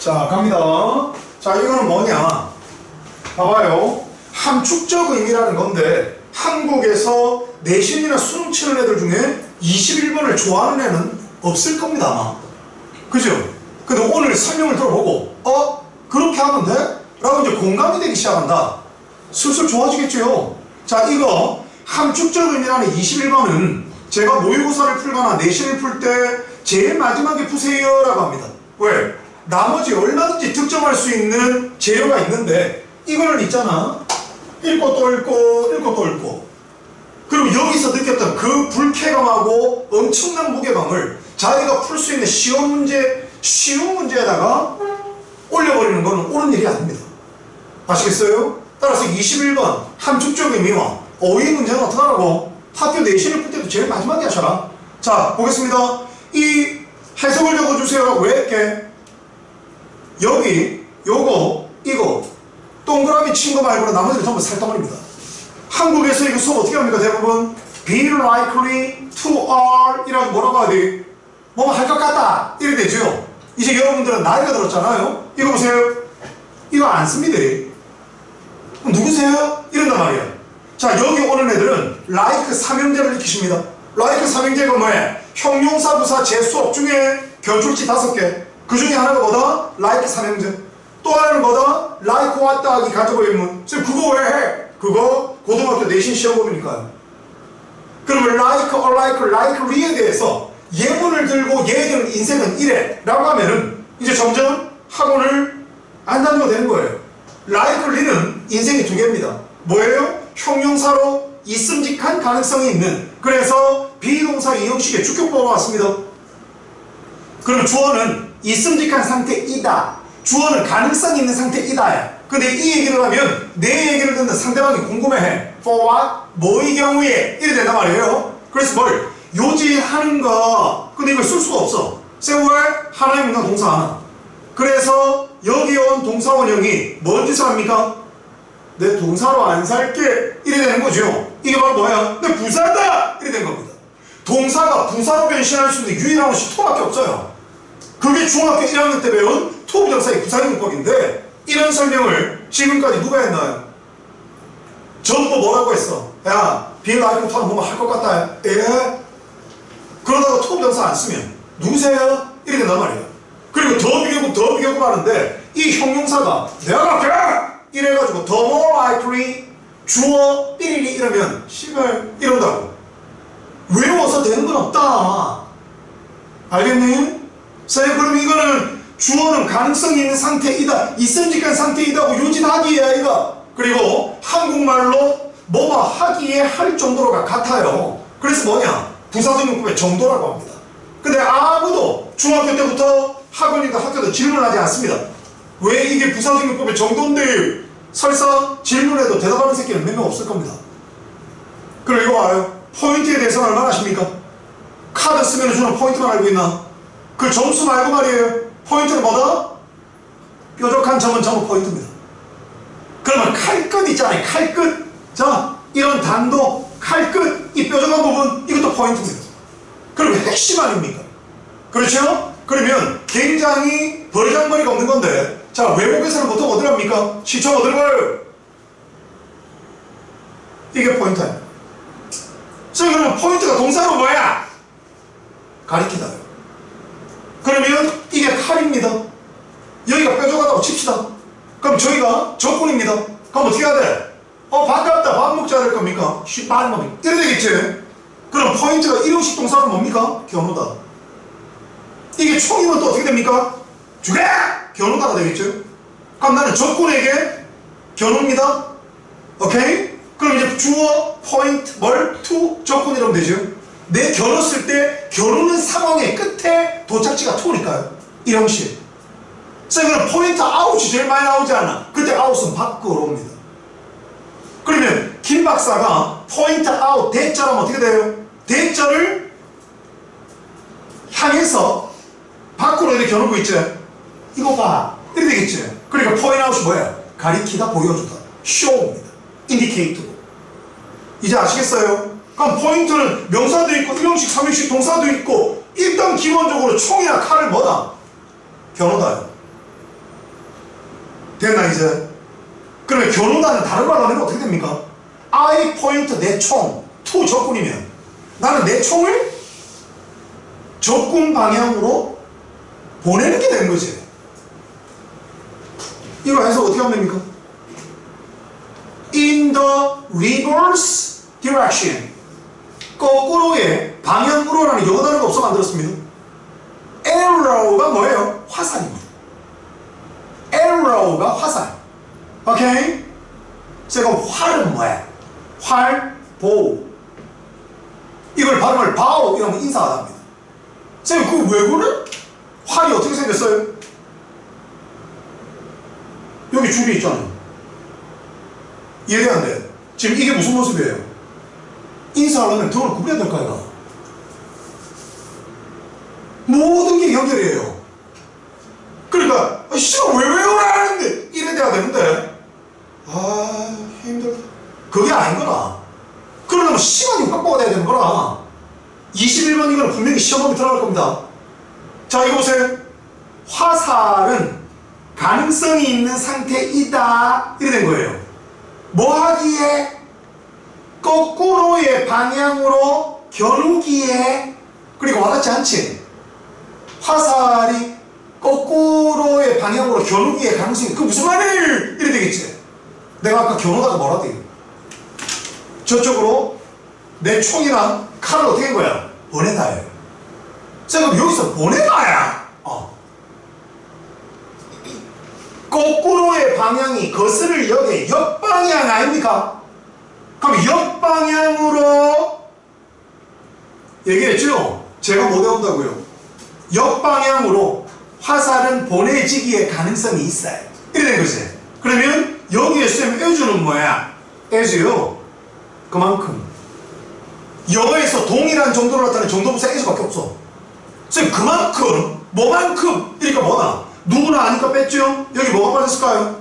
자, 갑니다. 자, 이거는 뭐냐? 봐봐요. 함축적 의미라는 건데, 한국에서 내신이나 수능 치는 애들 중에 21번을 좋아하는 애는 없을 겁니다, 아마. 그죠? 근데 오늘 설명을 들어보고, 어? 그렇게 하면 돼? 라고 이제 공감이 되기 시작한다. 슬슬 좋아지겠죠? 자, 이거 함축적 의미라는 21번은 제가 모의고사를 풀거나 내신을 풀 때 제일 마지막에 푸세요 라고 합니다. 왜? 나머지 얼마든지 득점할 수 있는 재료가 있는데 이거는 있잖아. 읽고 또 읽고 읽고 또 읽고 그리고 여기서 느꼈던 그 불쾌감하고 엄청난 무게감을 자기가 풀 수 있는 시험 문제, 쉬운 문제에다가 올려버리는 것은 옳은 일이 아닙니다. 아시겠어요? 따라서 21번 함축적 의미와 어휘 문제는 어떻게 하라고? 학교 내신을 풀 때도 제일 마지막에 하셔라. 자, 보겠습니다. 이 해석을 적어주세요 라고 왜 했게? 여기, 요거, 이거 동그라미 친 거 말고는 나머지는 전부 살덩어리입니다. 한국에서 이거 수업 어떻게 합니까? 대부분 be likely to are 이라고 뭐라고 하지? 뭐할 것 같다 이래 되죠. 이제 여러분들은 나이가 들었잖아요. 이거 보세요. 이거 안 씁니다. 누구세요? 이런단 말이야. 자 여기 오는 애들은 like 삼형제를 익히십니다. like 삼형제가 뭐야? 형용사, 부사, 재수업 중에 결출지 다섯 개. 그 중에 하나가 뭐다? like 삼형제. 또 하나는 뭐다? like 왔다 하기 가져고 있는. 지금 그거 왜 해? 그거 고등학교 내신 시험 보니까요. 그러면 like, alike, likely에 대해서 예문을 들고 얘들은 인생은 이래 라고 하면은 이제 점점 학원을 안 다녀도 되는 거예요. likely는 인생이 두 개입니다. 뭐예요? 형용사로 있음직한 가능성이 있는 그래서 비동사 이형식의 주격보가 왔습니다. 그럼 주어는 있음직한 상태이다. 주어는 가능성 있는 상태이다야. 근데 이 얘기를 하면 내 얘기를 듣는 상대방이 궁금해해. For what? 뭐의 경우에? 이래 된단 말이에요. 그래서 뭘? 요지하는 거. 근데 이걸 쓸 수가 없어. 세월 하나에 있는 동사 하나. 그래서 여기 온 동사 원형이 뭔 짓을 합니까? 내 동사로 안 살게. 이래 되는 거죠. 이게 바로 뭐야? 내 부사다! 이래 된 겁니다. 동사가 부사로 변신할 수 있는 유일한 것이 토밖에 없어요. 그게 중학교 1학년 때 배운 토부정사의 부사용법인데 이런 설명을 지금까지 누가 했나요? 전부 뭐라고 했어? 야, 아이콘 타는 보면 할것 같다. 예? 그러다가 토부정사 안 쓰면 누구세요? 이렇게 된단 말이에요. 그리고 더 비교급 더 비교급 하는데 이 형용사가 내가 갈게! 이래가지고 더 more likely 주어 삐리리 이러면 씨발 이런다고. 외워서 되는 건 없다. 알겠니? 자, 그럼 이거는 주어는 가능성 있는 상태이다. 있음직한 상태이다고 요진하기에 이가 그리고 한국말로 뭐뭐 하기에 할 정도로가 같아요. 그래서 뭐냐? 부사적용법의 정도라고 합니다. 근데 아무도 중학교 때부터 학원이나 학교도 질문하지 않습니다. 왜 이게 부사적용법의 정도인데 설사 질문해도 대답하는 새끼는 몇 명 없을 겁니다. 그럼 이거 봐요. 포인트에 대해서 얼마나 아십니까? 카드 쓰면 주는 포인트만 알고 있나? 그 점수 말고 말이에요. 포인트는 뭐다? 뾰족한 점은 전부 포인트입니다. 그러면 칼끝 있잖아요. 칼끝. 자, 이런 단도, 칼끝, 이 뾰족한 부분, 이것도 포인트입니다. 그러면 핵심 아닙니까? 그렇죠? 그러면 굉장히 버리장머리가 없는 건데, 자, 외국에서는 보통 어디를 합니까? 시청 어디를 가요? 이게 포인트예요. 자, 그러면 포인트가 동사로 뭐야? 가리키다요. 그러면 이게 칼입니다. 여기가 뾰족하다고 칩시다. 그럼 저희가 적군입니다. 그럼 어떻게 해야 돼? 어, 반갑다. 밥 먹자 될 겁니까? 씨발 놈이. 이래 되겠지? 그럼 포인트가 일용식 동사는 뭡니까? 견우다. 이게 총이면 또 어떻게 됩니까? 죽여! 견우다가 되겠죠? 그럼 나는 적군에게 견우입니다. 오케이? 그럼 이제 주어, 포인트, 뭘, 투, 적군 이러면 되죠? 내 겨눴을 때 겨누는 상황의 끝에 도착지가 투니까요. 이 형식. 자, 그럼 포인트 아웃이 제일 많이 나오지 않아? 그때 아웃은 밖으로 옵니다. 그러면 김 박사가 포인트 아웃 대자라면 어떻게 돼요? 대자를 향해서 밖으로 이렇게 겨누고 있지? 이거 봐. 이렇게 되겠지? 그러니까 포인트 아웃이 뭐야? 가리키다, 보여주다. 쇼입니다. 인디케이터. 이제 아시겠어요? 그럼 포인트는 명사도 있고 일형식, 삼형식 동사도 있고 일단 기본적으로 총이나 칼을 뭐다? 겨누다요. 됐나 이제? 그러면 겨누다는 다른 말로 하면 어떻게 됩니까? I point 내 총, to 적군이면 나는 내 총을 적군 방향으로 보내는 게 되는 거지. 이거 해서 어떻게 하면 됩니까? In the reverse direction. 거꾸로의 방향으로라는 영어 단어가 없어 만들었습니다. arrow가 뭐예요? 화살입니다. arrow가 화살. 오케이? 제가 활은 뭐야? 활, 보우. 이걸 발음을 바오 이러면 합니다. 쌤, 그왜 그래? 활이 어떻게 생겼어요? 여기 줄이 있잖아요. 이해가 안 돼. 지금 이게 무슨 모습이에요? 인사하려면 등을 구부려야 될. 이거. 모든 게 연결이에요. 그러니까, 아, 씨발, 왜 외우라는데? 이래 돼야 되는데. 아, 힘들다. 그게 아닌 거다. 그러려면 시간이 확보가 돼야 되는 거라. 21번 이거는 분명히 시험범위 들어갈 겁니다. 자, 이거 보세요. 화살은 가능성이 있는 상태이다. 이래 된 거예요. 뭐 하기에? 방향으로 겨누기에 그리고 와닿지 않지? 화살이 거꾸로의 방향으로 겨누기에 가능성이 그 무슨 말을 이래 되겠지? 내가 아까 겨누다가 뭐라 돼? 저쪽으로 내 총이랑 칼을 어떻게 한 거야? 보내다예요. 자, 그럼 여기서 보내다야. 어. 거꾸로의 방향이 거스를 여기에 역방향 아닙니까? 그럼 역방향으로 얘기했죠? 제가 못 외운다고요. 역방향으로 화살은 보내지기의 가능성이 있어요. 이래 된 거지. 그러면 여기에 쓰면 as는 뭐야? as요. 그만큼. 영어에서 동일한 정도로 나타내는 정도부사 as밖에 없어. 쌤, 그만큼, 뭐만큼, 그러니까 뭐다? 누구나 아니까 뺐죠? 여기 뭐가 빠졌을까요?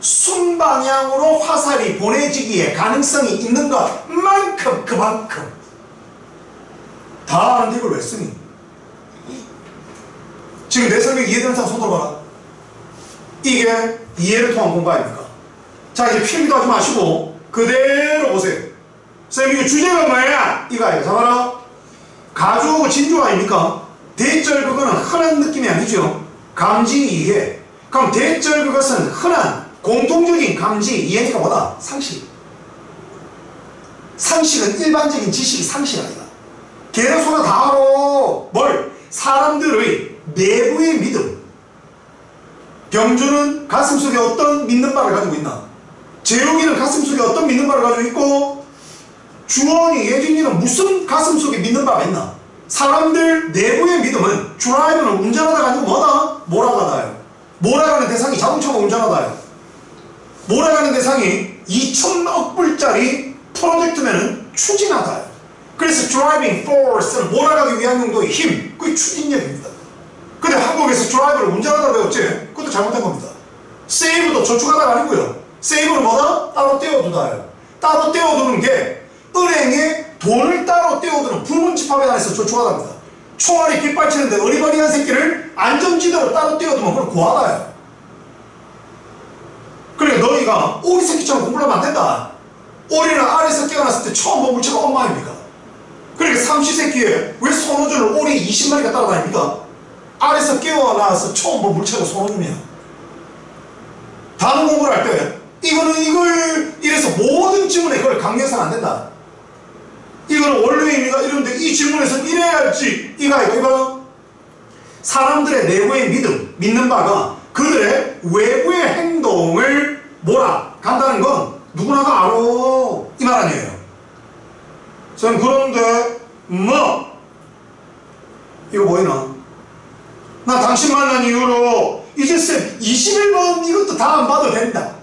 순방향으로 화살이 보내지기에 가능성이 있는 것만큼, 그만큼. 다 아는데 이걸 왜 쓰니? 지금 내 설명 이해되는 사람 손 들어봐라. 이게 이해를 통한 공부 아닙니까? 자, 이제 필기도 하지 마시고, 그대로 보세요. 쌤, 이거 주제가 뭐야? 이거예요. 잡아라. 가주하고 진주 아닙니까? 대절 그거는 흔한 느낌이 아니죠. 감지 이해. 그럼 대절 그것은 흔한 공통적인 감지 이해니까 뭐다? 상식. 상식은 일반적인 지식이 상식 아니다. 걔네 소나 다 알아. 뭘? 사람들의 내부의 믿음. 병주는 가슴속에 어떤 믿는 바를 가지고 있나? 재용이는 가슴속에 어떤 믿는 바를 가지고 있고 주원이 예진이는 무슨 가슴속에 믿는 바가 있나? 사람들 내부의 믿음은 드라이브는 운전하다가 아니고 뭐다? 몰아가다요. 몰아가는 대상이 자동차가 운전하다요. 몰아가는 대상이 2천억 불짜리 프로젝트면은 추진하다요. 그래서 driving force는 몰아가기 위한 용도의 힘, 그게 추진력입니다. 근데 한국에서 드라이브를 운전하다 배웠지? 그것도 잘못된 겁니다. 세이브도 저축하다가 아니고요. 세이브는 뭐다? 따로 떼어두다요. 따로 떼어두는 게 은행에 돈을 따로 떼어두는 부문집합에 관해서 저축하답니다. 총알이 깃발치는데 어리버리한 새끼를 안전지대로 따로 떼어두면 그걸 고하다요. 너희가 오리 새끼처럼 공부를 하면 안 된다. 오리는 알에서 깨어났을 때 처음 본 물체가 엄마입니까? 그러니까 삼시세끼에 왜 손호준을 오리 20마리가 따라다닙니까? 알에서 깨어나서 처음 본 물체가 손호준이야. 다른 공부를 할 때 이거는 이걸 이래서 모든 질문에 그걸 강요해서는 안 된다. 이거는 원래 의미가 이런데 이 질문에서 이래야지 이가 이거 이거 사람들의 내부의 믿음 믿는 바가 그들의 외부의 행동을 몰아 간다는 건 누구나 다 알아 이 말 아니에요. 쌤 그런데 뭐 이거 보이나? 나 당신 만난 이후로 이제 쌤 21번 이것도 다 안 봐도 된다.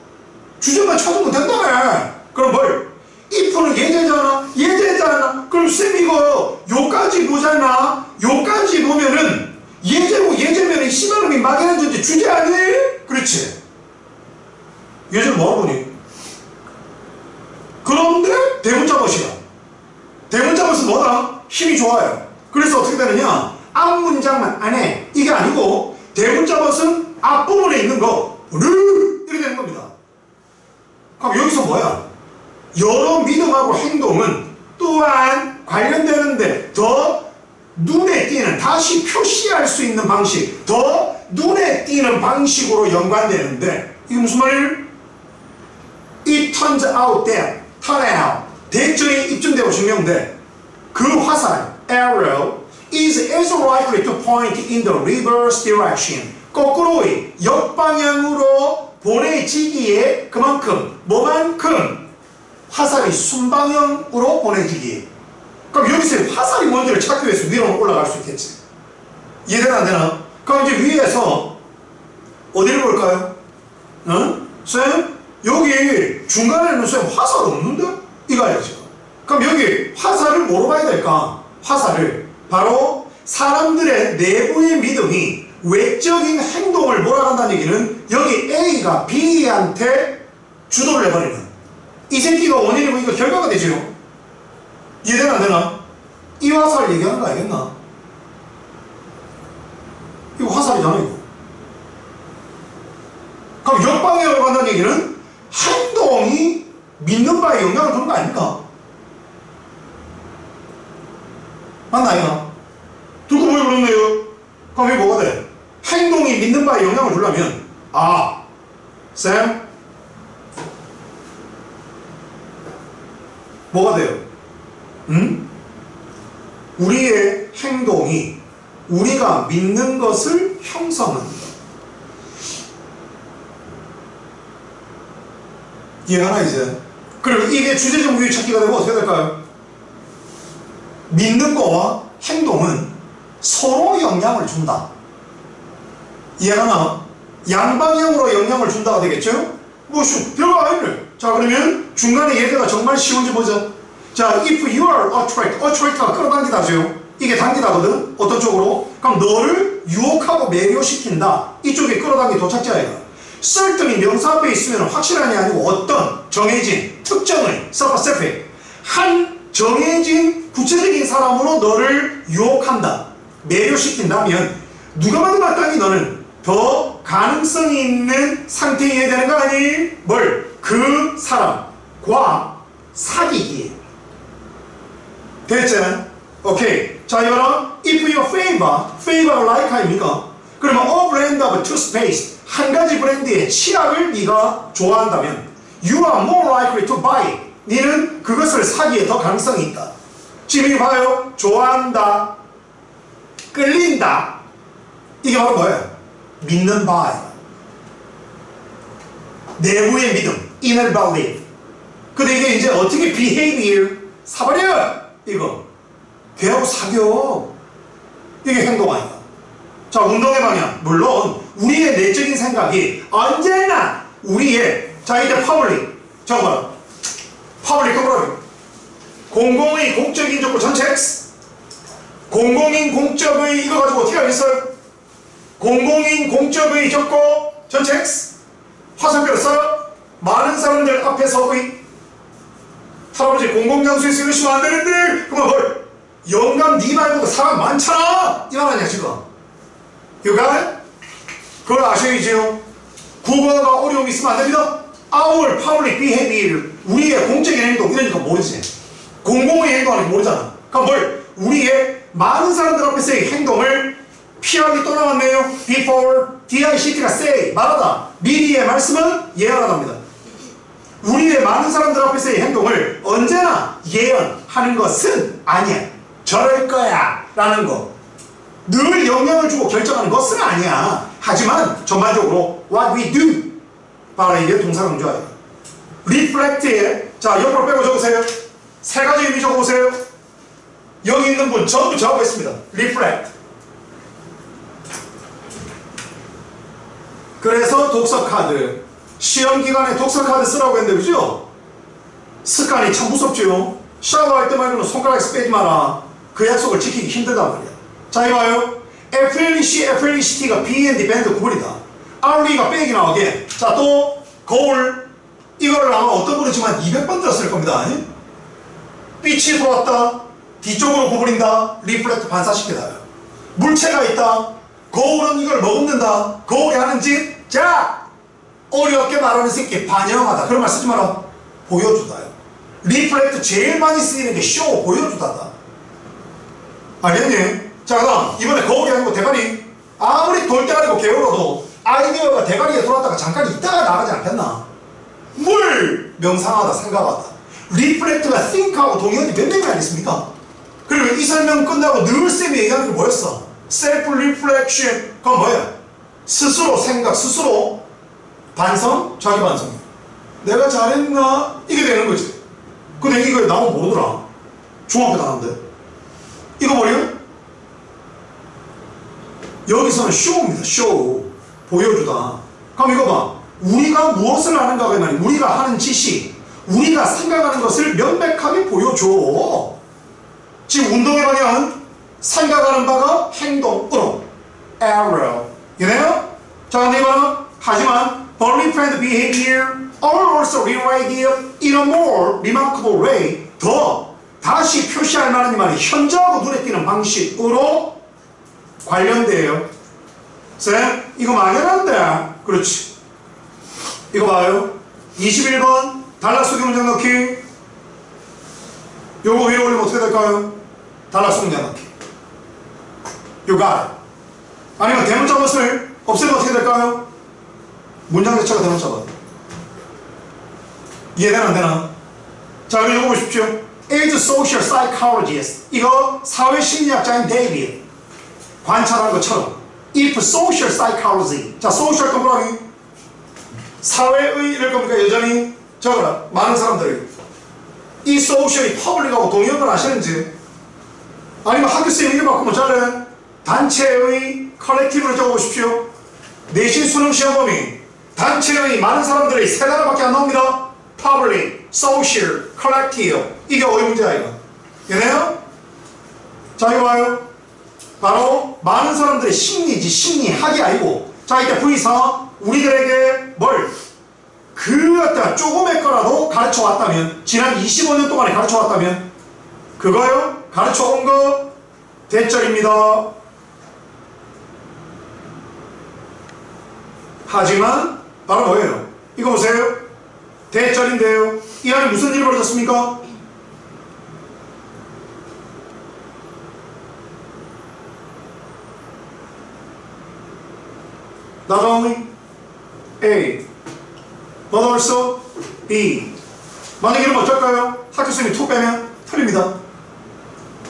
주제만 찾으면 된다며. 그럼 뭘? if는 예제잖아. 예제잖아. 그럼 쌤 이거 요까지 보잖아. 요까지 보면은 예제고 예제면은 시발음이 막연한 존재 주제 아니에요? 그렇지. 예제를 뭐하러 보니? 그런데 대문자 것이야. 대문자 것은 뭐다? 힘이 좋아요. 그래서 어떻게 되느냐? 앞 문장만 안에 이게 아니고 대문자 것은 앞부분에 있는 거르 이렇게 되는 겁니다. 그럼 여기서 뭐야? 여러 믿음하고 행동은 또한 관련되는데 더 눈에 띄는 다시 표시할 수 있는 방식 더 눈에 띄는 방식으로 연관되는데 이게 무슨 말이에요? It turns out that turn out 대절에 입증되고 증명돼 그 화살 arrow is as likely to point in the reverse direction 거꾸로의 역방향으로 보내지기에 그만큼 뭐만큼 화살이 순방향으로 보내지기 그럼 여기서 화살이 뭔지를 찾기 위해서 위로 올라갈 수 있겠지 이해되나 안 되나? 그럼 이제 위에서 어디를 볼까요? 응? 쌤? 여기 중간에는 쌤 화살 없는데? 이거야 지금 그럼 여기 화살을 뭐로 봐야 될까? 화살을 바로 사람들의 내부의 믿음이 외적인 행동을 몰아간다는 얘기는 여기 A가 B한테 주도를 해버리는 이 새끼가 원인이고 이거 결과가 되죠 이해되나 안 되나? 이 화살 얘기하는 거 알겠나? 이거 화살이잖아 이거 그럼 역방향으로 간다는 얘기는 바에 영향을 주는 거 아닙니까? 맞나 이거? 듣고 보기 그렇네요 그럼 이게 뭐가 돼? 행동이 믿는 바에 영향을 주려면 아 쌤? 뭐가 돼요? 응? 우리의 행동이 우리가 믿는 것을 형성한다. 이해하나 이제? 그리고 이게 주제적 유의 찾기가 되면 어떻게 될까요? 믿는 거와 행동은 서로 영향을 준다. 이해하나? 양방향으로 영향을 준다가 되겠죠? 뭐, 슈, 별거 아니네. 자, 그러면 중간에 예제가 정말 쉬운지 보자. 자, if you are attract, attract가 끌어당기다죠. 이게 당기다거든. 어떤 쪽으로? 그럼 너를 유혹하고 매료시킨다. 이쪽에 끌어당기 도착자예요. Certainly 명사 앞에 있으면 확실한이 아니고 어떤 정해진 특정의 specific 한 정해진 구체적인 사람으로 너를 유혹한다. 매료시킨다면 누가 봐도 마땅히 너는 더 가능성이 있는 상태여야 되는 거 아니? 뭘? 그 사람과 사귀기에 됐지? 오케이. 자, 이거는 if your favor, favor가 like 아닙니까? 그러면 a brand of toothpaste, 한 가지 브랜드의 치약을 네가 좋아한다면 you are more likely to buy. 너는 그것을 사기에 더 가능성이 있다. 지금 이거 봐요. 좋아한다. 끌린다. 이게 바로 뭐예요? 믿는 바예요. 내부의 믿음, inner belief. 근데 이게 이제 어떻게 behavior 사버려 이거 걔하고 사겨 이게 행동 아니야 자 운동의 방향 물론 우리의 내적인 생각이 언제나 우리의 자 이제 파블릭 저거. 파블릭 커버리. 공공의 공적인 조건 전체 X. 공공인 공적의 이거 가지고 어떻게 하겠어요? 공공인 공적의 적고 전체 X. 화살표를 써 많은 사람들 앞에서의 할아버지 공공장소에서 이러시면 안 되는데. 그러면 뭘? 영감 니 말고도 사람 많잖아. 이 말 아니야 지금. 그가 그걸 아셔야지요 국어가 어려움이 있으면 안 됩니다 our public behavior 우리의 공적인 행동 이러니까 모르지 공공의 행동하는 게 모르잖아 그럼 뭘 우리의 많은 사람들 앞에서의 행동을 피하기 또 나왔네요 before DICT가 say 말하다 미리의 말씀은 예언하답니다 우리의 많은 사람들 앞에서의 행동을 언제나 예언하는 것은 아니야. 저럴 거야. 라는 거. 늘 영향을 주고 결정하는 것은 아니야. 하지만 전반적으로 what we do. 바로 이게 동사 강조예요. reflect에 자 옆으로 빼고 적으세요. 세 가지 의미 적어보세요. 여기 있는 분 전부 저하고 있습니다. reflect. 그래서 독서 카드. 시험 기간에 독서 카드 쓰라고 했는데 그죠? 습관이 참 무섭죠? 샤워할 때 말고는 손가락에서 빼지 마라. 그 약속을 지키기 힘들단 말이야. 자, 이봐요. FLEC, FLECT가 B&D 밴드 구분이다. RE가 빼기 나오게. 자, 또 거울. 이거를 아마 어떤 한 200번 들었을 겁니다. 아니? 빛이 들어왔다. 뒤쪽으로 구부린다. 리플렉트 반사시키다. 물체가 있다. 거울은 이걸 머금는다. 거울이 하는 짓. 자! 어렵게 말하는 새끼 반영하다 그런 말 쓰지 마라 보여주다요 리플렉트 제일 많이 쓰이는 게 쇼 보여주다다 알겠니? 자 그다음 이번에 거울이 아니고 대가리. 아무리 돌대가리고 게을러도 아이디어가 대가리에 들어왔다가 잠깐 있다가 나가지 않겠나? 뭘 명상하다 생각하다. 리플렉트가 think하고 동의어지 몇 명이 아니습니까? 그리고 이 설명 끝나고 늘 쌤이 얘기하는 게 뭐였어? 셀프 리플렉션 그건 뭐야? 스스로 생각 스스로 반성? 자기 반성. 내가 잘했나? 이게 되는 거지. 근데 이거 나만 모르더라. 중학교 다는데. 이거 뭐예요? 여기서는 쇼입니다. 쇼 보여주다. 그럼 이거 봐. 우리가 무엇을 하는가가 말이 우리가 하는 짓이 우리가 생각하는 것을 명백하게 보여줘. 지금 운동의 방향은 생각하는 바가 행동으로 arrow. 이해요? 자 근데 이거는 하지만 belief behavior are also related in a more remarkable way. 더 다시 표시할 만한 이 말이 현저하고 눈에 띄는 방식으로 관련돼요. 쌤 이거 막연한데 그렇지. 이거 봐요. 21번 달라스기 문장 넣기. 요거 위로 올리면 어떻게 될까요? 달라스 문장 넣기. It. 아니면 대문자 것을 없애면 어떻게 될까요? 문장 자체가 대문자가 이해되나 안 되나? 자 그럼 이거 보십시오. Is social psychologist. 이거 사회심리학자인 데이비드 관찰한 것처럼 if social psychology 자 social 건 뭐라니? 사회의를 겁니까 여전히 적어라 많은 사람들이 이 social이 퍼블릭하고 동의어를 아시는지? 아니면 학교쌤이 이름 바꾸면 잘래 단체의 컬렉티브를 적어보십시오. 내신 수능 시험 범위 단체의 많은 사람들이 세 단어밖에 안 나옵니다. public, social, collective. 이게 어디 문제야 이거. 얘네요? 자 이거 봐요 바로 많은 사람들의 심리지 심리학이 아니고. 자 이때 V4 우리들에게 뭘? 그 어떤 조금의 거라도 가르쳐 왔다면 지난 25년 동안에 가르쳐 왔다면 그거요? 가르쳐 온 거? 대절입니다. 하지만 바로 뭐예요? 이거 보세요. 대절인데요. 이 안에 무슨 일이 벌어졌습니까 Not only A, but also B. 만약에 이러면 어쩔까요? 학교 쌤이 투 빼면 틀립니다.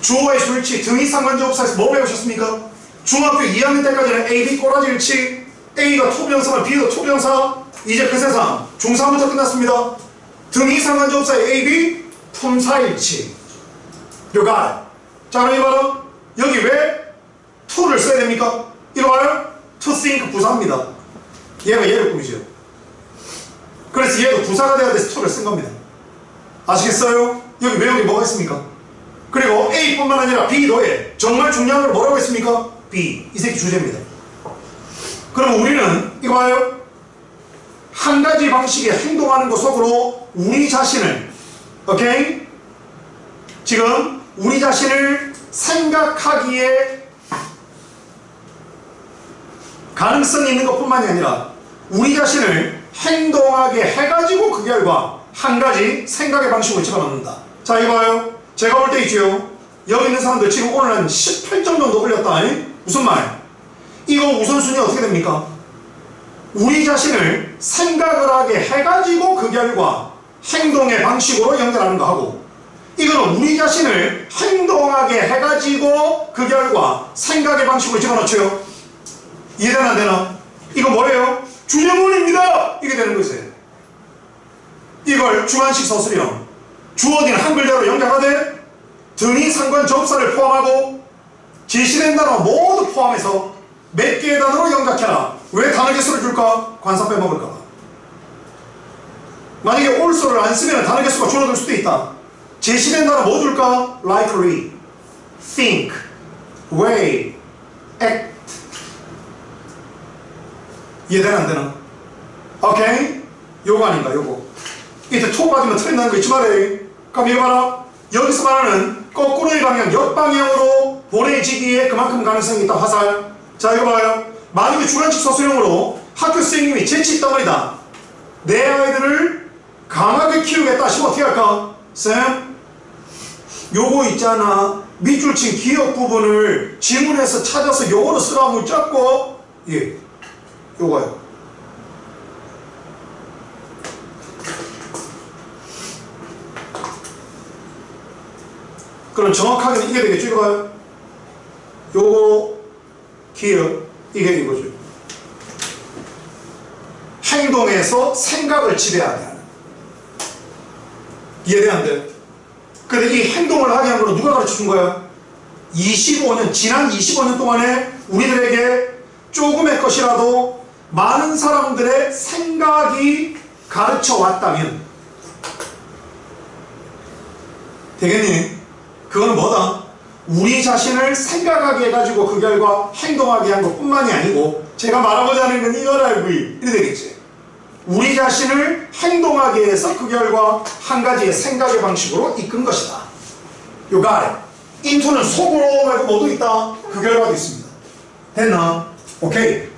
주어의 수일치, 등이 상관지업사에서 뭐 배우셨습니까? 중학교 2학년 때까지는 A, B 꼬라지 일치, A가 투명사면 B도 투명사, 이제 그 세상 중3부터 끝났습니다. 등이 상관지업사의 A, B 품사일치. It. 자 그럼 이봐라. 여기 왜 to를 써야 됩니까? 이리 와요. Think 부사입니다. 얘가 얘를 꾸미죠. 그래서 얘도 부사가 돼야 돼서 to를 쓴 겁니다. 아시겠어요? 여기 외우기 뭐가 있습니까? 그리고 A뿐만 아니라 B도 해. 정말 중요한 걸 뭐라고 했습니까? B. 이 새끼 주제입니다. 그럼 우리는 이거 봐요. 한 가지 방식의 행동하는 것 속으로 우리 자신을 오케이? 지금 우리 자신을 생각하기에 가능성이 있는 것뿐만이 아니라 우리 자신을 행동하게 해가지고 그 결과 한 가지 생각의 방식을 집어넣는다. 자, 이거 봐요. 제가 볼 때 있죠. 여기 있는 사람들 지금 오늘 한 18점 정도 올렸다. 아니? 무슨 말? 이거 우선순위 어떻게 됩니까? 우리 자신을 생각을 하게 해가지고 그 결과 행동의 방식으로 연결하는 거 하고 이거는 우리 자신을 행동하게 해가지고 그 결과 생각의 방식으로 집어넣죠. 이해되나 안 되나? 이거 뭐예요? 주제문입니다. 이게 되는 거지. 이걸 주관식 서술형 주어진 한글대로 연결하되 등이 상관 접사를 포함하고 제시된 단어 모두 포함해서 몇 개의 단어로 연각해라. 왜 단어 개수를 줄까? 관사 빼먹을까 봐. 만약에 올소를 안 쓰면 단어 개수가 줄어들 수도 있다. 제시된 단어 뭐 줄까? likely, think, way, act. 이해되나 안 되나? 오케이? 요거 아닌가 요거. 이때 톡 빠지면 틀린다는 거 잊지 말아요. 그럼 이거 봐라. 여기서 말하는 거꾸로의 방향, 역방향으로 보내지기에 그만큼 가능성이 있다. 화살. 자, 이거 봐요. 만약에 주관식 서술형으로 학교 선생님이 재치 있단 말이다. 내 아이들을 강하게 키우겠다 싶으면 어떻게 할까? 쌤, 요거 있잖아. 밑줄 친 기억 부분을 지문에서 찾아서 요거로 쓰라고 잡고, 예, 요거요. 그럼 정확하게는 이게 되겠죠, 이거요? 요거, 기억, 이게 이거죠. 행동에서 생각을 지배하게 하는. 돼? 근데 이 행동을 하게 한 거는 누가 가르쳐 준 거야? 25년, 지난 25년 동안에 우리들에게 조금의 것이라도 많은 사람들의 생각이 가르쳐 왔다면 되겠니? 그건 뭐다? 우리 자신을 생각하게 해가지고 그 결과 행동하게 한 것 뿐만이 아니고 제가 말하고자 하는 건 이거라고 이래 되겠지 우리 자신을 행동하게 해서 그 결과 한 가지의 생각의 방식으로 이끈 것이다 아래 인투는 속으로 말고 모두 있다 그 결과도 있습니다 됐나? 오케이